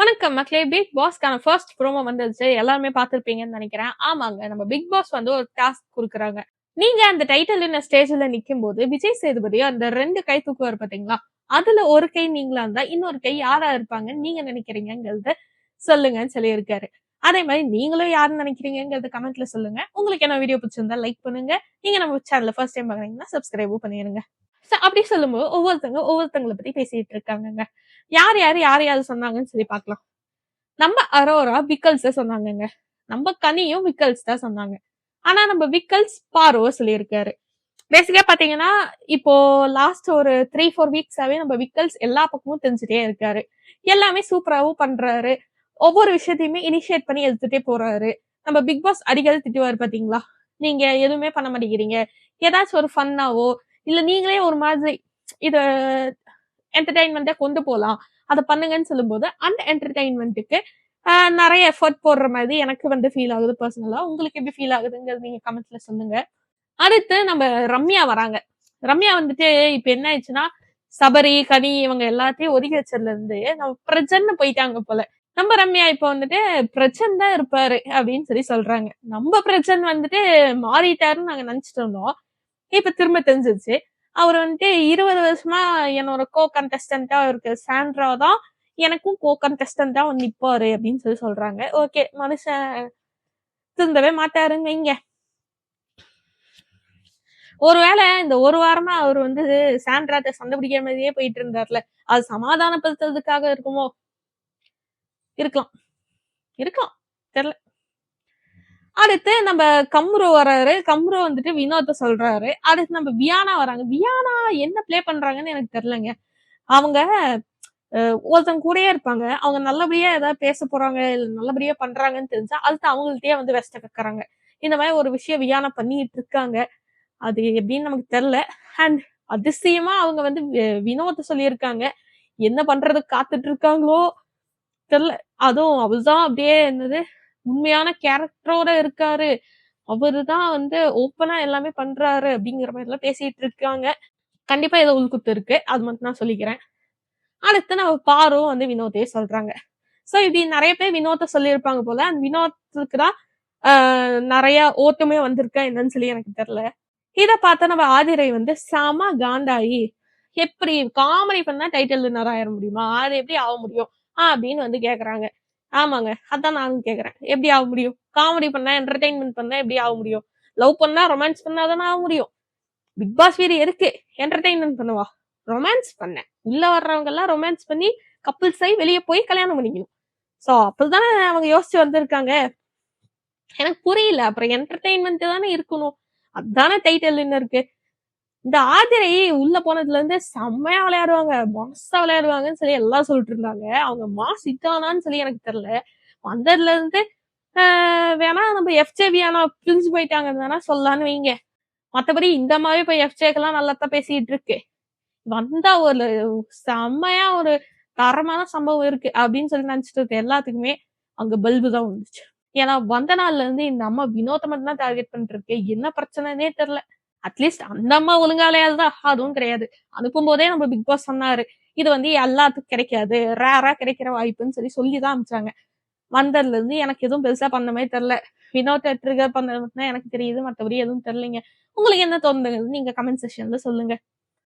வணக்கம் மக்களே. Big பாஸ்க்கான first promo வந்துருச்சு எல்லாருமே பார்த்துருப்பீங்கன்னு நினைக்கிறேன். ஆமாங்க நம்ம பிக் பாஸ் வந்து ஒரு டாஸ்க் கொடுக்குறாங்க. நீங்க அந்த டைட்டில் என்ன ஸ்டேஜ்ல நிக்கும் போது விஜய் சேதுபதியோ அந்த ரெண்டு கை தூக்குவார் பாத்தீங்களா அதுல ஒரு கை நீங்களா இருந்தா இன்னொரு கை யாரா இருப்பாங்கன்னு நீங்க நினைக்கிறீங்கிறத சொல்லுங்கன்னு சொல்லியிருக்காரு. அதே மாதிரி நீங்களும் யாருன்னு நினைக்கிறீங்கிறத கமெண்ட்ல சொல்லுங்க. உங்களுக்கு என்ன வீடியோ பிடிச்சிருந்தா லைக் பண்ணுங்க. நீங்க நம்ம சேனல்ல ஃபர்ஸ்ட் டைம் பாக்குறீங்கன்னா சப்ஸ்கிரைபும் பண்ணிருங்க. அப்படி சொல்லும்போது ஒவ்வொருத்தங்க ஒவ்வொருத்தங்களை பத்தி பேசிட்டு இருக்காங்கங்க. யார் யார் யார் யார் சொன்னாங்கன்னு சொல்லி பார்க்கலாம். நம்ம அரோரா விக்கல்ஸ் சொன்னாங்கங்க. நம்ம கனியும் விக்கல்ஸ் தான் சொன்னாங்க. ஆனா நம்ம விக்கல்ஸ் பாரோவை சொல்லியிருக்காரு. பேசிக்கா பாத்தீங்கன்னா இப்போ லாஸ்ட் ஒரு த்ரீ ஃபோர் வீக்ஸாவே நம்ம விக்கல்ஸ் எல்லா பக்கமும் தெரிஞ்சுட்டே இருக்காரு. எல்லாமே சூப்பராகவும் பண்றாரு. ஒவ்வொரு விஷயத்தையுமே இனிஷியேட் பண்ணி எடுத்துட்டே போறாரு. நம்ம பிக் பாஸ் அடிக்கடி திட்டுவாரு பாத்தீங்களா நீங்க எதுவுமே பண்ண மாட்டேங்கிறீங்க. ஏதாச்சும் ஒரு ஃபன்னாவோ இல்ல நீங்களே ஒரு மாதிரி இத என்டர்டைன்மெண்ட்டை கொண்டு போகலாம் அதை பண்ணுங்கன்னு சொல்லும்போது அந்த என்டர்டைன்மெண்ட்டுக்கு நிறைய எஃபர்ட் போடுற மாதிரி எனக்கு வந்து ஃபீல் ஆகுது பர்சனலாக உங்களுக்கு எப்படி ஃபீல் ஆகுதுங்கிறது நீங்கள் கமெண்ட்ஸில் சொல்லுங்க. அடுத்து நம்ம ரம்யா வராங்க. ரம்யா வந்துட்டு இப்போ என்ன ஆயிடுச்சுன்னா சபரி கனி இவங்க எல்லாத்தையும் ஒதுக்கி வச்சதுல இருந்து நம்ம பிரச்சனை போயிட்டாங்க போல. நம்ம ரம்யா இப்ப வந்துட்டு பிரச்சன் தான் இருப்பாரு அப்படின்னு சொல்லி சொல்றாங்க. நம்ம பிரச்சன் வந்துட்டு மாறிட்டாருன்னு நாங்க நினைச்சிட்டு இருந்தோம். இப்ப திரும்ப தெரிஞ்சிருச்சு. அவர் வந்துட்டு இருபது வருஷமா என்னோட கோ கண்டஸ்டன்டா இருக்கு. சாண்ட்ரா தான் எனக்கும் கோ கண்டஸ்டன்டா வந்து நிப்பாரு அப்படின்னு சொல்லி சொல்றாங்க. ஓகே மனுஷன் திருந்தவே மாட்டாருங்க வைங்க ஒருவேளை இந்த ஒரு வாரமா அவர் வந்து சாண்ட்ராட்ட சண்டை பிடிக்கிற மாதிரியே போயிட்டு இருந்தார்ல. அது சமாதானப்படுத்துறதுக்காக இருக்குமோ? இருக்கலாம். இருக்கலாம். தெரியல. அடுத்து நம்ம கம்ரோ வர்றாரு கம்ரோ வந்துட்டு வினோத்த சொல்றாரு. அடுத்து நம்ம வியானா வராங்க. வியானா என்ன ப்ளே பண்றாங்கன்னு எனக்கு தெரியலங்க. அவங்க ஒருத்தங்க கூடயே இருப்பாங்க. அவங்க நல்லபடியா ஏதாவது பேச போறாங்க இல்ல நல்லபடியா பண்றாங்கன்னு தெரிஞ்சா அடுத்து அவங்கள்ட்டயே வந்து வெஸ்ட கக்குறாங்க. இந்த மாதிரி ஒரு விஷயம் வியானா பண்ணிட்டு இருக்காங்க. அது எப்படின்னு நமக்கு தெரியல. அண்ட் அதிசயமா அவங்க வந்து வி- வினோத்தை சொல்லியிருக்காங்க. என்ன பண்றது காத்துட்டு இருக்காங்களோ தெரியல. அதுவும் அவர்தான் அப்படியே என்னது உண்மையான கேரக்டரோட இருக்காரு. அவருதான் வந்து ஓப்பனா எல்லாமே பண்றாரு அப்படிங்கிற மாதிரி எல்லாம் பேசிட்டு இருக்காங்க. கண்டிப்பா ஏதோ உள்குத்து இருக்கு. அது மட்டும் நான் சொல்லிக்கிறேன். அடுத்து நம்ம பாரும் வந்து வினோத்தையே சொல்றாங்க. சோ இப்படி நிறைய பேர் வினோத்தை சொல்லியிருப்பாங்க போல. அந்த வினோத்துக்கு தான் ஆஹ், நிறைய ஓட்டமே வந்திருக்கா என்னன்னு சொல்லி எனக்கு தெரியல. இதை பார்த்தா நம்ம ஆதிரை வந்து செம காண்டாயி எப்படி காமெடி பண்ணா டைட்டில் வின்னர் ஆயிட முடியுமா? அது எப்படி ஆக முடியும்? அப்படின்னு வந்து கேக்குறாங்க. ஆமாங்க. அதான் நானும் கேக்குறேன். எப்படி ஆக முடியும்? காமெடி பண்ணா என்டர்டைன்மெண்ட் பண்ணா எப்படி ஆக முடியும்? லவ் பண்ணா ரொமான்ஸ் பண்ணா தானே ஆக முடியும்? பிக் பாஸ் வீடு எதுக்கு என்டர்டைன்மெண்ட் பண்ணுவா. ரொமான்ஸ் பண்ணேன். உள்ள வர்றவங்க எல்லாம் ரொமான்ஸ் பண்ணி கப்புள்ஸ் ஆகி வெளியே போய் கல்யாணம் பண்ணிக்கணும். சோ அப்பதானே அவங்க யோசிச்சு வந்திருக்காங்க. எனக்கு புரியல. அப்புறம் என்டர்டைன்மெண்ட் தானே இருக்கணும். அதானே டைட்டில் என்ன இருக்கு. இந்த ஆதிரை உள்ள போனதுல இருந்து செம்மையா விளையாடுவாங்க. மாசா விளையாடுவாங்கன்னு சொல்லி எல்லாம் சொல்லிட்டு இருந்தாங்க. அவங்க மாஸ் இதானான்னு சொல்லி எனக்கு தெரியல. வந்ததுல இருந்து ஆஹ் வேணா நம்ம எஃப்ஜேபி ஆனா பிரிஞ்சு போயிட்டாங்கன்னு வேணா சொல்லலான்னு வைங்க. மத்தபடி இந்த மாதிரி இப்ப எஃப்ஜேக்கெல்லாம் நல்லா தான் பேசிட்டு இருக்கு. வந்தா ஒரு செம்மையா ஒரு தரமான சம்பவம் இருக்கு அப்படின்னு சொல்லி நினைச்சிட்டு இருக்க எல்லாத்துக்குமே அங்க பல்பு தான் வந்துச்சு. ஏன்னா வந்த நாள்ல இருந்து இந்த அம்மா வினோத்தை மட்டும் தான் டார்கெட் பண்ணிட்டு இருக்கு. என்ன பிரச்சனைனே தெரியல. அட்லீஸ்ட் அந்த அம்மா ஒழுங்காலையாதுதான் அதுவும் கிடையாது. அனுப்பும் போதே நம்ம பிக் பாஸ் சொன்னாரு இது வந்து எல்லாத்துக்கும் கிடைக்காது. ரேரா கிடைக்கிற வாய்ப்புன்னு சொல்லி சொல்லிதான் அனுப்பிச்சாங்க. வந்ததுல இருந்து எனக்கு எதுவும் பெருசா பண்ண மாதிரி தெரியல. வினோத்தை ட்ரிகர் பண்ண எனக்கு தெரியுது. மற்றபடி எதுவும் தெரியலைங்க. உங்களுக்கு என்ன தோணுதுங்க நீங்க கமெண்ட் செக்ஷன்ல சொல்லுங்க.